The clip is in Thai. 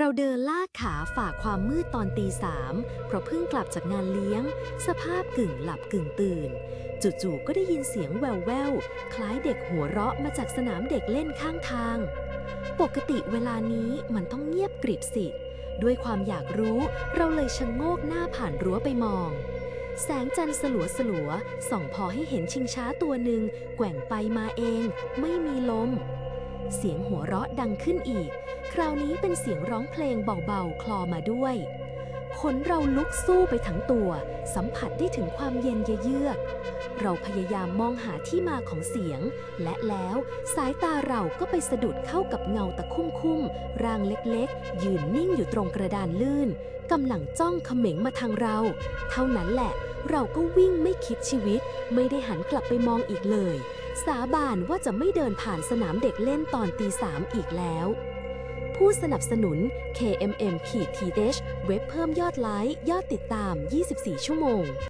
เราเดินลากขาฝ่าความมืดตอนตีสามเพราะเพิ่งกลับจากงานเลี้ยง สภาพกึ่งหลับกึ่งตื่น จู่ๆก็ได้ยินเสียงแววแววคล้ายเด็กหัวเราะมาจากสนามเด็กเล่นข้างทาง ปกติเวลานี้มันต้องเงียบกริบสิ ด้วยความอยากรู้เราเลยชะโงกหน้าผ่านรั้วไปมอง แสงจันทร์สลัวสลัวๆส่องพอให้เห็นชิงช้าตัวหนึ่งแกว่งไปมาเอง ไม่มีลม เสียงหัวเราะดังขึ้นอีก คราวนี้เป็นเสียงร้องเพลงเบาๆ คลอมาด้วย ขนเราลุกสู้ไปทั้งตัว สัมผัสได้ถึงความเย็นเยือกเราพยายามมองหาที่มาของเสียง และแล้วสายตาเราก็ไปสะดุดเข้ากับเงาตะคุ่มคุ่มๆร่างเล็กๆ ยืนนิ่งอยู่ตรงกระดานลื่นกำลังจ้องเขม็งมาทางเรา เท่านั้นแหละ เราก็วิ่งไม่คิดชีวิต ไม่ได้หันกลับไปมองอีกเลย สาบานว่าจะไม่เดินผ่านสนามเด็กเล่นตอนตีสามอีกแล้ว ผู้สนับสนุน KMM ขีดทีเดชเว็บเพิ่มยอดไลค์ ยอดติดตาม 24 ชั่วโมง